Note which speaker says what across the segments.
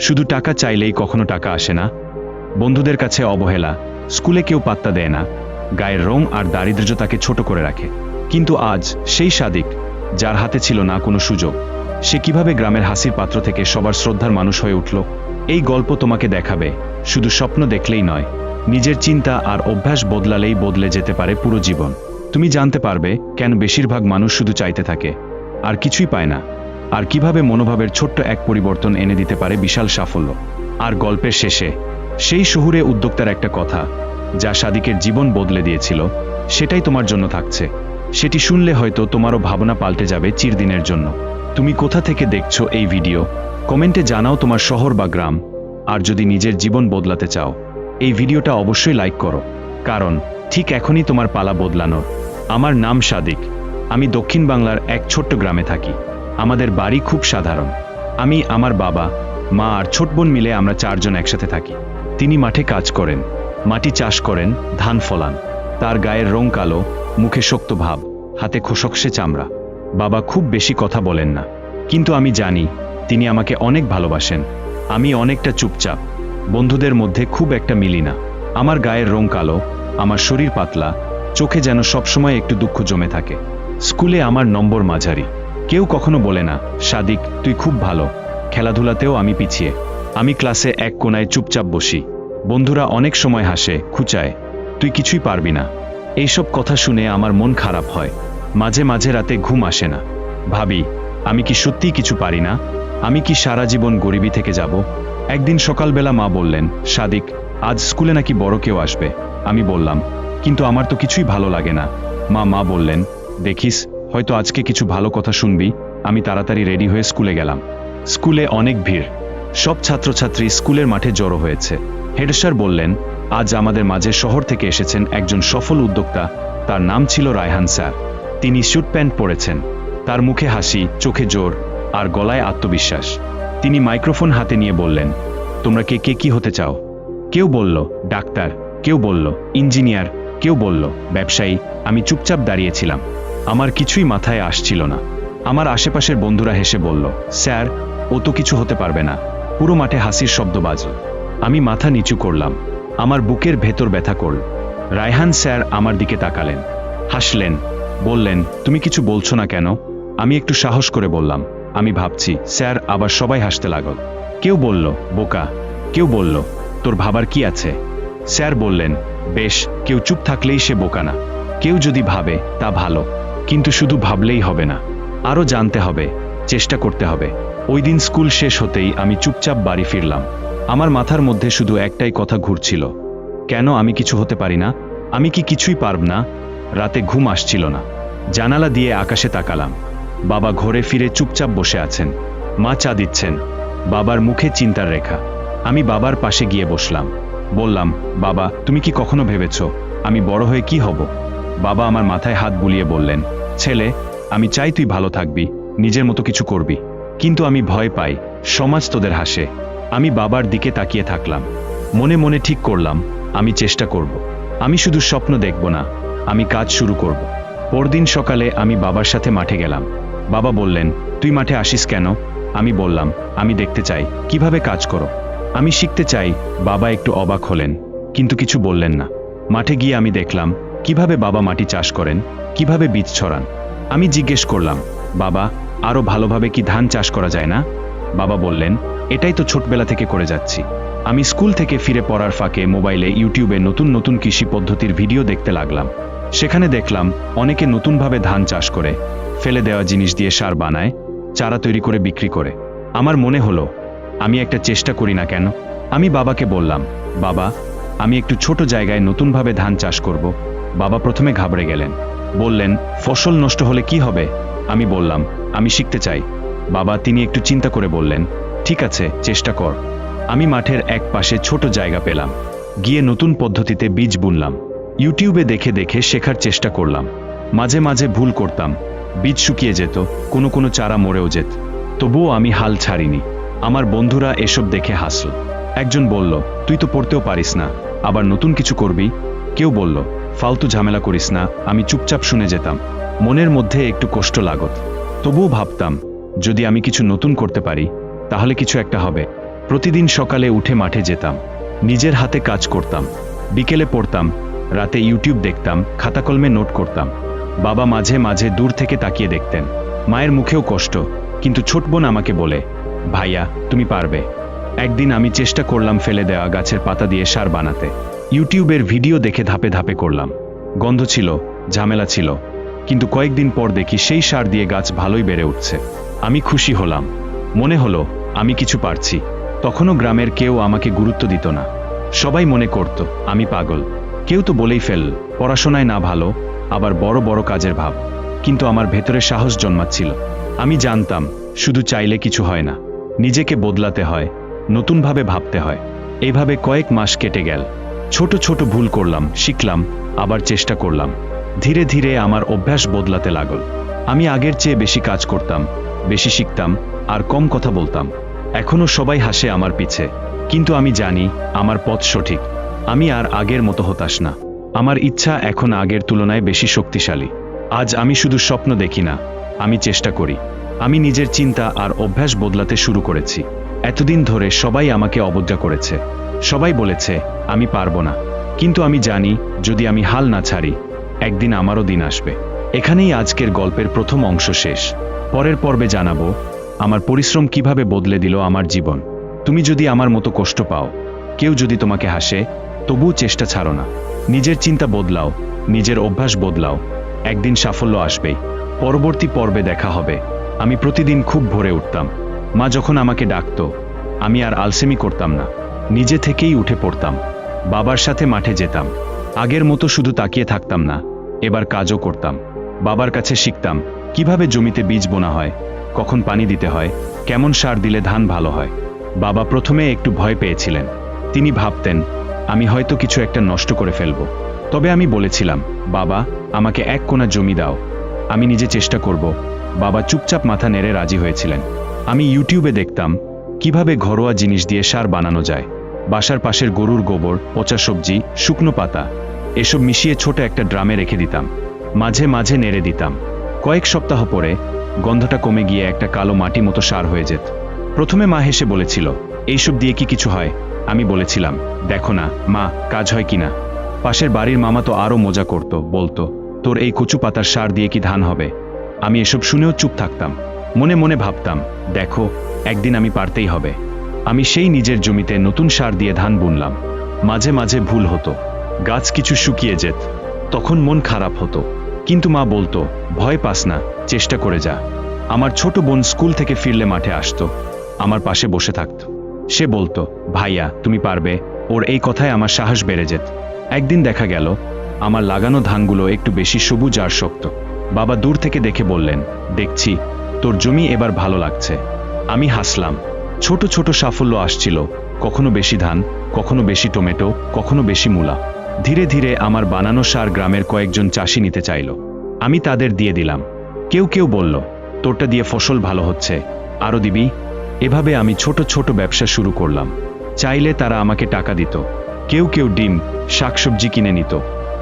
Speaker 1: শুধু টাকা চাইলেই কখনো টাকা আসে না। বন্ধুদের কাছে অবহেলা, স্কুলে কেউ পাত্তা দেয় না। গায়ের রং আর দারিদ্র্য তাকে ছোট করে রাখে। কিন্তু আজ সেই সাদিক, যার হাতে ছিল না কোনো সুযোগ, সে কীভাবে গ্রামের হাসির পাত্র থেকে সবার শ্রদ্ধার মানুষ হয়ে উঠল? এই গল্প তোমাকে দেখাবে, শুধু স্বপ্ন দেখলেই নয়, নিজের চিন্তা আর অভ্যাস বদলালেই বদলে যেতে পারে পুরো জীবন। তুমি জানতে পারবে কেন বেশিরভাগ মানুষ শুধু চাইতে থাকে, আর কিছুই পায় না। আর কীভাবে মনোভাবের ছোট্ট এক পরিবর্তন এনে দিতে পারে বিশাল সাফল্য। আর গল্পের শেষে, সেই শহুরে উদ্যোক্তার একটা কথা, যা সাদিকের জীবন বদলে দিয়েছিল, সেটাই তোমার জন্য থাকছে। সেটি শুনলে হয়তো তোমারও ভাবনা পাল্টে যাবে চিরদিনের জন্য। তুমি কোথা থেকে দেখছ এই ভিডিও? কমেন্টে জানাও তোমার শহর বা গ্রাম। আর যদি নিজের জীবন বদলাতে চাও, এই ভিডিওটা অবশ্যই লাইক করো। কারণ, ঠিক এখনই তোমার পালা বদলানোর। আমার নাম সাদিক। আমি দক্ষিণ বাংলার এক ছোট্ট গ্রামে থাকি। আমাদের বাড়ি খুব সাধারণ। আমি, আমার বাবা, মা আর ছোট বোন মিলে আমরা চারজন একসাথে থাকি। তিনি মাঠে কাজ করেন, মাটি চাষ করেন, ধান ফলান। তার গায়ের রং কালো, মুখে শক্ত ভাব, হাতে খোসকসে চামড়া। বাবা খুব বেশি কথা বলেন না। কিন্তু আমি জানি, তিনি আমাকে অনেক ভালোবাসেন। আমি অনেকটা চুপচাপ। বন্ধুদের মধ্যে খুব একটা মিলি না। আমার গায়ের রং কালো, আমার শরীর পাতলা, চোখে যেন সবসময় একটু দুঃখ জমে থাকে। স্কুলে আমার নম্বর মাঝারি। কেউ কখনো বলে না, সাদিক, তুই খুব ভালো। খেলাধুলাতেও আমি পিছিয়ে। আমি ক্লাসে এক কোনায় চুপচাপ বসি। বন্ধুরা অনেক সময় হাসে, খুচায়। তুই কিছুই পারবি না। এইসব কথা শুনে আমার মন খারাপ হয়। মাঝে মাঝে রাতে ঘুম আসে না। ভাবি, আমি কি সত্যিই কিছু পারি না? আমি কি সারা জীবন গরিবী থেকে যাব? একদিন সকালবেলা মা বললেন, সাদিক, আজ স্কুলে নাকি বড় কেউ আসবে? আমি বললাম, কিন্তু আমার তো কিছুই ভালো লাগে না। মা মা বললেন, দেখিস হয়তো আজকে কিছু ভালো কথা শুনবি, আমি তাড়াতাড়ি রেডি হয়ে স্কুলে গেলাম। স্কুলে অনেক ভিড়। সব ছাত্রছাত্রী স্কুলের মাঠে জড়ো হয়েছে। হেডস্যার বললেন, আজ আমাদের মাঝে শহর থেকে এসেছেন একজন সফল উদ্যোক্তা। তার নাম ছিল রায়হান স্যার। তিনি স্যুট প্যান্ট পরেছেন। তার মুখে হাসি, চোখে জোর আর গলায় আত্মবিশ্বাস। তিনি মাইক্রোফোন হাতে নিয়ে বললেন, তোমরা কে কে, কি হতে চাও? কেউ বলল, ডাক্তার। কেউ বলল, ইঞ্জিনিয়ার। কেউ বলল, ব্যবসায়ী। আমি চুপচাপ দাঁড়িয়েছিলাম। আমার কিছুই মাথায় আসছিল না। আমার আশেপাশের বন্ধুরা হেসে বলল, স্যার, ও তো কিছু হতে পারবে না। পুরো মাঠে হাসির শব্দ বাজল। আমি মাথা নিচু করলাম। আমার বুকের ভেতর ব্যথা করল। রায়হান স্যার আমার দিকে তাকালেন। হাসলেন, বললেন, তুমি কিছু বলছো না কেন? আমি একটু সাহস করে বললাম, আমি ভাবছি, স্যার, আবার সবাই হাসতে লাগল। কেউ বলল, বোকা। কেউ বলল, তোর ভাবার কি আছে? স্যার বললেন, বেশ, কেউ চুপ থাকলেই সে বোকা না। কেউ যদি ভাবে, তা ভালো। কিন্তু শুধু ভাবলেই হবে না, আরও জানতে হবে, চেষ্টা করতে হবে। ওই দিন স্কুল শেষ হতেই আমি চুপচাপ বাড়ি ফিরলাম। আমার মাথার মধ্যে শুধু একটাই কথা ঘুরছিল। কেন আমি কিছু হতে পারি না? আমি কি কিছুই পারব না? রাতে ঘুম আসছিল না। জানালা দিয়ে আকাশে তাকালাম। বাবা ঘরে ফিরে চুপচাপ বসে আছেন। মা চা দিচ্ছেন। বাবার মুখে চিন্তার রেখা। আমি বাবার পাশে গিয়ে বসলাম। বললাম, বাবা, তুমি কি কখনো ভেবেছ আমি বড় হয়ে কি হব? বাবা আমার মাথায় হাত বুলিয়ে বললেন ছেলে, আমি চাই তুই ভালো থাকবি, নিজের মতো কিছু করবি। কিন্তু আমি ভয় পাই, সমাজ তোদের হাসে। আমি বাবার দিকে তাকিয়ে থাকলাম। মনে মনে ঠিক করলাম, আমি চেষ্টা করব। আমি শুধু স্বপ্ন দেখব না, আমি কাজ শুরু করব। পরদিন সকালে আমি বাবার সাথে মাঠে গেলাম। বাবা বললেন, তুই মাঠে আসিস কেন? আমি বললাম, আমি দেখতে চাই, কীভাবে কাজ করো? আমি শিখতে চাই, বাবা একটু অবাক হলেন, কিন্তু কিছু বললেন না। মাঠে গিয়ে আমি দেখলাম, কীভাবে বাবা মাটি চাষ করেন? কীভাবে বীজ ছড়ান? আমি জিজ্ঞেস করলাম, বাবা আরও ভালোভাবে কি ধান চাষ করা যায় না? বাবা বললেন, এটাই তো ছোটবেলা থেকে করে যাচ্ছি। আমি স্কুল থেকে ফিরে পড়ার ফাঁকে মোবাইলে ইউটিউবে নতুন নতুন কৃষি পদ্ধতির ভিডিও দেখতে লাগলাম। সেখানে দেখলাম, অনেকে নতুনভাবে ধান চাষ করে, ফেলে দেওয়া জিনিস দিয়ে সার বানায়, চারা তৈরি করে বিক্রি করে। আমার মনে হলো, আমি একটা চেষ্টা করি না কেন? আমি বাবাকে বললাম, বাবা, আমি একটু ছোট জায়গায় নতুনভাবে ধান চাষ করব। বাবা প্রথমে ঘাবড়ে গেলেন। বললেন, ফসল নষ্ট হলে কি হবে? আমি বললাম, আমি শিখতে চাই। বাবা তিনি একটু চিন্তা করে বললেন, ঠিক আছে, চেষ্টা কর। আমি মাঠের এক পাশে ছোট জায়গা পেলাম। গিয়ে নতুন পদ্ধতিতে বীজ বুনলাম। ইউটিউবে দেখে দেখে শেখার চেষ্টা করলাম। মাঝে মাঝে ভুল করতাম। বীজ শুকিয়ে যেত, কোনো কোনো চারা মরেও যেত। তবুও আমি হাল ছাড়িনি। আমার বন্ধুরা এসব দেখে হাসল। একজন বলল, তুই তো পড়তেও পারিস না। আবার নতুন কিছু করবি? কেউ বলল ফালতু ঝামেলা করিস না, আমি চুপচাপ শুনে যেতাম। মনের মধ্যে একটু কষ্ট লাগত। তবুও ভাবতাম, যদি আমি কিছু নতুন করতে পারি, তাহলে কিছু একটা হবে। প্রতিদিন সকালে উঠে মাঠে যেতাম। নিজের হাতে কাজ করতাম। বিকেলে পড়তাম, রাতে ইউটিউব দেখতাম খাতা কলমে নোট করতাম। বাবা মাঝে মাঝে দূর থেকে তাকিয়ে দেখতেন। মায়ের মুখেও কষ্ট, কিন্তু ছোট বোন আমাকে বলে, ভাইয়া, তুমি পারবে। একদিন আমি চেষ্টা করলাম ফেলে দেওয়া গাছের পাতা দিয়ে সার বানাতে। ইউটিউবের ভিডিও দেখে ধাপে ধাপে করলাম। গন্ধ ছিল, ঝামেলা ছিল। কিন্তু কয়েকদিন পর দেখি সেই সার দিয়ে গাছ ভালোই বেড়ে উঠছে। আমি খুশি হলাম। মনে হলো, আমি কিছু পারছি। তখনও গ্রামের কেউ আমাকে গুরুত্ব দিত না। সবাই মনে করত, আমি পাগল। কেউ তো বলেই ফেল, পড়াশোনায় না ভালো, আবার বড় বড় কাজের ভাব। কিন্তু আমার ভেতরে সাহস জন্মাচ্ছিল। আমি জানতাম, শুধু চাইলে কিছু হয় না। নিজেকে বদলাতে হয়, নতুনভাবে ভাবতে হয়। এইভাবে কয়েক মাস কেটে গেল। ছোট ছোট ভুল করলাম, শিখলাম, আবার চেষ্টা করলাম। ধীরে ধীরে আমার অভ্যাস বদলাতে লাগল। আমি আগের চেয়ে বেশি কাজ করতাম, বেশি শিখতাম, আর কম কথা বলতাম। এখনও সবাই হাসে আমার পিছে। কিন্তু আমি জানি, আমার পথ সঠিক। আমি আর আগের মতো হতাশ না। আমার ইচ্ছা এখন আগের তুলনায় বেশি শক্তিশালী। আজ আমি শুধু স্বপ্ন দেখি না, আমি চেষ্টা করি। আমি নিজের চিন্তা আর অভ্যাস বদলাতে শুরু করেছি। এতদিন ধরে সবাই আমাকে অবজ্ঞা করেছে। সবাই বলেছে, আমি পারব না। কিন্তু আমি জানি, যদি আমি হাল না ছাড়ি, একদিন আমারও দিন আসবে। এখানেই আজকের গল্পের প্রথম অংশ শেষ। পরের পর্বে জানাব, আমার পরিশ্রম কীভাবে বদলে দিল আমার জীবন। তুমি যদি আমার মতো কষ্ট পাও, কেউ যদি তোমাকে হাসে, তবুও চেষ্টা ছাড়ো না। নিজের চিন্তা বদলাও, নিজের অভ্যাস বদলাও। একদিন সাফল্য আসবেই। পরবর্তী পর্বে দেখা হবে। আমি প্রতিদিন খুব ভোরে উঠতাম। মা যখন আমাকে ডাকতো, আমি আর আলসেমি করতাম না। নিজে থেকেই উঠে পড়তাম, বাবার সাথে মাঠে যেতাম, আগের মতো শুধু তাকিয়ে থাকতাম না, এবার কাজও করতাম, বাবার কাছে শিখতাম, কীভাবে জমিতে বীজ বোনা হয়, কখন পানি দিতে হয়, কেমন সার দিলে ধান ভালো হয়। বাবা প্রথমে একটু ভয় পেয়েছিলেন, তিনি ভাবতেন, আমি হয়তো কিছু একটা নষ্ট করে ফেলব। তবে আমি বলেছিলাম, বাবা, আমাকে এক কোণা জমি দাও, আমি নিজে চেষ্টা করব। বাবা চুপচাপ মাথা নেড়ে রাজি হয়েছিলেন। আমি ইউটিউবে দেখতাম, কীভাবে ঘরোয়া জিনিস দিয়ে সার বানানো যায়। বাসার পাশের গরুর গোবর, পচা সবজি, শুকনো পাতা। এসব মিশিয়ে ছোট একটা ড্রামে রেখে দিতাম। মাঝে মাঝে নেড়ে দিতাম। কয়েক সপ্তাহ পরে গন্ধটা কমে গিয়ে একটা কালো মাটি মতো সার হয়ে যেত। প্রথমে মা হেসে বলেছিল, এইসব দিয়ে কি কিছু হয়? আমি বলেছিলাম, দেখো না, মা, কাজ হয় কিনা পাশের বাড়ির মামা তো আরও মজা করত, বলতো, তোর এই কচু পাতার সার দিয়ে কি ধান হবে? আমি এসব শুনেও চুপ থাকতাম। মনে মনে ভাবতাম, দেখো, একদিন আমি পারতেই হবে। আমি সেই নিজের জমিতে নতুন সার দিয়ে ধান বুনলাম। মাঝে মাঝে ভুল হতো। গাছ কিছু শুকিয়ে যেত। তখন মন খারাপ হতো। কিন্তু মা বলতো, ভয় পাস না, চেষ্টা করে যা। আমার ছোট বোন স্কুল থেকে ফিরলে মাঠে আসতো। আমার পাশে বসে থাকত। সে বলতো, ভাইয়া, তুমি পারবে। ওর এই কথায় আমার সাহস বেড়ে যেত। একদিন দেখা গেল, আমার লাগানো ধানগুলো একটু বেশি সবুজ আর শক্ত। বাবা দূর থেকে দেখে বললেন, দেখছি, তোর জমি এবার ভালো লাগছে। আমি হাসলাম। ছোট ছোট সাফল্য আসছিল। কখনো বেশি ধান, কখনো বেশি টমেটো, কখনো বেশি মূলা। ধীরে ধীরে আমার বানানো সার গ্রামের কয়েকজন চাষি নিতে চাইল। আমি তাদের দিয়ে দিলাম। কেউ কেউ বলল, তোরটা দিয়ে ফসল ভালো হচ্ছে। আরও দিবি? এভাবে আমি ছোট ছোট ব্যবসা শুরু করলাম। চাইলে তারা আমাকে টাকা দিত। কেউ কেউ ডিম, শাকসবজি কিনে নিত।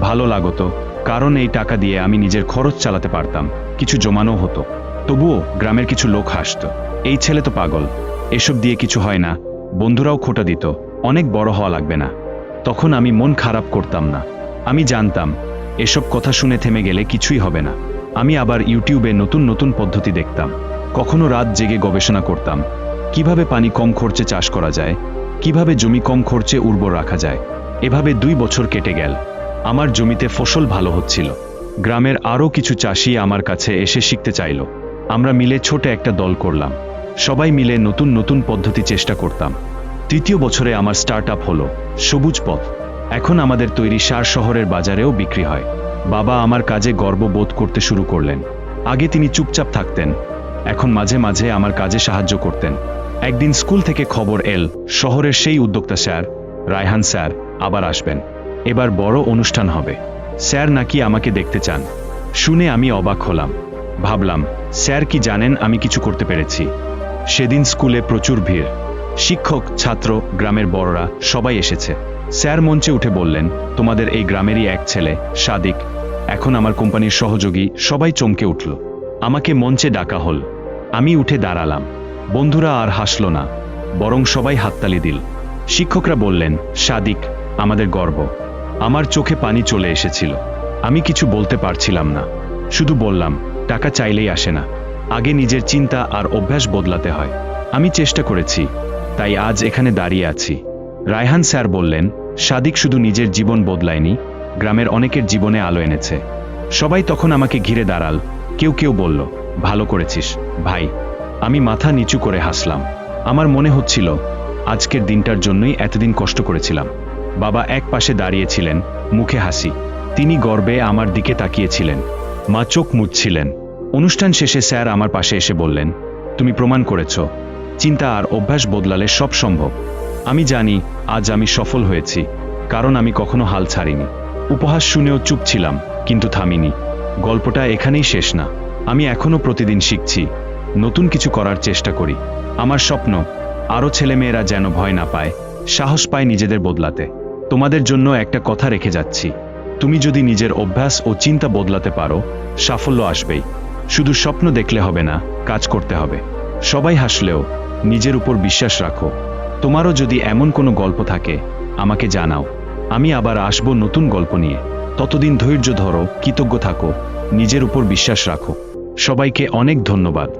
Speaker 1: ভালো লাগতো, কারণ এই টাকা দিয়ে আমি নিজের খরচ চালাতে পারতাম। কিছু জমানো হতো। তবুও গ্রামের কিছু লোক হাসত। এই ছেলে তো পাগল। এসব দিয়ে কিছু হয় না। বন্ধুরাও খোটা দিত। অনেক বড় হওয়া লাগবে না। তখন আমি মন খারাপ করতাম না। আমি জানতাম, এসব কথা শুনে থেমে গেলে কিছুই হবে না। আমি আবার ইউটিউবে নতুন নতুন পদ্ধতি দেখতাম। কখনো রাত জেগে গবেষণা করতাম, কীভাবে পানি কম খরচে চাষ করা যায়, কীভাবে জমি কম খরচে উর্বর রাখা যায়। এভাবে দুই বছর কেটে গেল। আমার জমিতে ফসল ভালো হচ্ছিল। গ্রামের আরও কিছু চাষি আমার কাছে এসে শিখতে চাইল। আমরা মিলে ছোট একটা দল করলাম। সবাই মিলে নতুন নতুন পদ্ধতি চেষ্টা করতাম। তৃতীয় বছরে আমার স্টার্ট আপ হলো সবুজ পথ। এখন আমাদের তৈরি সার শহরের বাজারেও বিক্রি হয়। বাবা আমার কাজে গর্ব বোধ করতে শুরু করলেন। আগে তিনি চুপচাপ থাকতেন। এখন মাঝে মাঝে আমার কাজে সাহায্য করতেন। একদিন স্কুল থেকে খবর এল, শহরের সেই উদ্যোক্তা স্যার, রায়হান স্যার, আবার আসবেন। এবার বড় অনুষ্ঠান হবে। স্যার নাকি আমাকে দেখতে চান। শুনে আমি অবাক হলাম। ভাবলাম, স্যার কি জানেন আমি কিছু করতে পেরেছি। সেদিন স্কুলে প্রচুর ভিড়। শিক্ষক, ছাত্র, গ্রামের বড়রা সবাই এসেছে। স্যার মঞ্চে উঠে বললেন, তোমাদের এই গ্রামেরই এক ছেলে, সাদিক। এখন আমার কোম্পানির সহযোগী সবাই চমকে উঠল। আমাকে মঞ্চে ডাকা হল। আমি উঠে দাঁড়ালাম। বন্ধুরা আর হাসল না, বরং সবাই হাততালি দিল। শিক্ষকরা বললেন, সাদিক, আমাদের গর্ব। আমার চোখে পানি চলে এসেছিল। আমি কিছু বলতে পারছিলাম না। শুধু বললাম, টাকা চাইলেই আসে না। আগে নিজের চিন্তা আর অভ্যাস বদলাতে হয়। আমি চেষ্টা করেছি, তাই আজ এখানে দাঁড়িয়ে আছি। রায়হান স্যার বললেন, সাদিক শুধু নিজের জীবন বদলায়নি, গ্রামের অনেকের জীবনে আলো এনেছে। সবাই তখন আমাকে ঘিরে দাঁড়াল, কেউ কেউ বলল, ভালো করেছিস, ভাই। আমি মাথা নিচু করে হাসলাম। আমার মনে হচ্ছিল, আজকের দিনটার জন্যই এতদিন কষ্ট করেছিলাম। বাবা এক পাশে দাঁড়িয়েছিলেন, মুখে হাসি। তিনি গর্বে আমার দিকে তাকিয়েছিলেন। মা চোখ মুছছিলেন। অনুষ্ঠান শেষে স্যার আমার পাশে এসে বললেন, তুমি প্রমাণ করেছ। চিন্তা আর অভ্যাস বদলালে সব সম্ভব। আমি জানি আজ আমি সফল হয়েছি, কারণ আমি কখনো হাল ছাড়িনি। উপহাস শুনেও চুপ ছিলাম, কিন্তু থামিনি। গল্পটা এখানেই শেষ না। আমি এখনও প্রতিদিন শিখছি, নতুন কিছু করার চেষ্টা করি। আমার স্বপ্ন, আরও ছেলেমেয়েরা যেন ভয় না পায়, সাহস পায় নিজেদের বদলাতে। তোমাদের জন্য একটা কথা রেখে যাচ্ছি। তুমি যদি নিজের অভ্যাস ও চিন্তা বদলাতে পারো, সাফল্য আসবেই। শুধু স্বপ্ন দেখলে হবে না, কাজ করতে হবে। সবাই হাসলেও, নিজের উপর বিশ্বাস রাখো। তোমারও যদি এমন কোনো গল্প থাকে, আমাকে জানাও। আমি আবার আসব নতুন গল্প নিয়ে। ততদিন ধৈর্য ধরো, কৃতজ্ঞ থাকো, নিজের উপর বিশ্বাস রাখো। সবাইকে অনেক ধন্যবাদ।